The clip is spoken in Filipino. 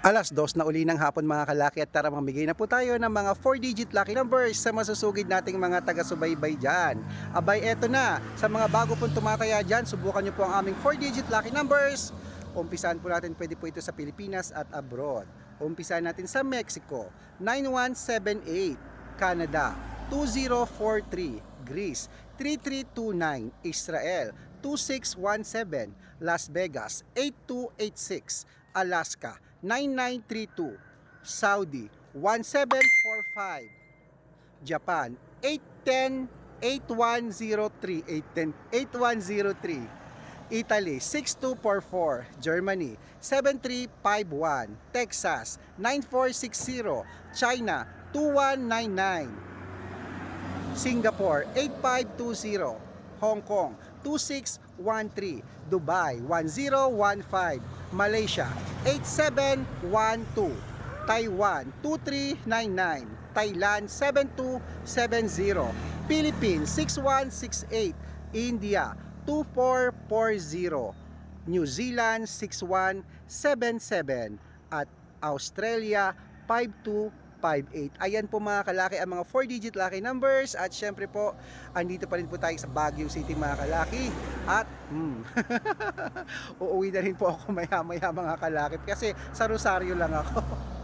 Alas dos na uli ng hapon mga kalaki at tara mamigay na po tayo ng mga 4-digit lucky numbers sa masusugid nating mga taga-subaybay dyan. Abay, eto na. Sa mga bago pong tumataya dyan, subukan nyo po ang aming 4-digit lucky numbers. Umpisahan po natin, pwede po ito sa Pilipinas at abroad. Umpisahan natin sa Mexico, 9178, Canada, 2043, Greece, 3329, Israel, 2617, Las Vegas, 8286, Alaska, 9932, Saudi, 1745, Japan, 810, 8103, 810, 8103, Italy 6244, Germany 7351, Texas 9460, China 2199, Singapore 8520, Hong Kong 2613, Dubai 1015, Malaysia 8712, Taiwan 2399, Thailand 7270, Philippines 6168, India 2440, New Zealand 6177 at Australia 5258. Ayan po mga kalaki ang mga 4-digit lucky numbers at syempre po andito pa rin po tayo sa Baguio City mga kalaki at hmm, uuwi na rin po ako maya maya mga kalaki kasi sa Rosario lang ako.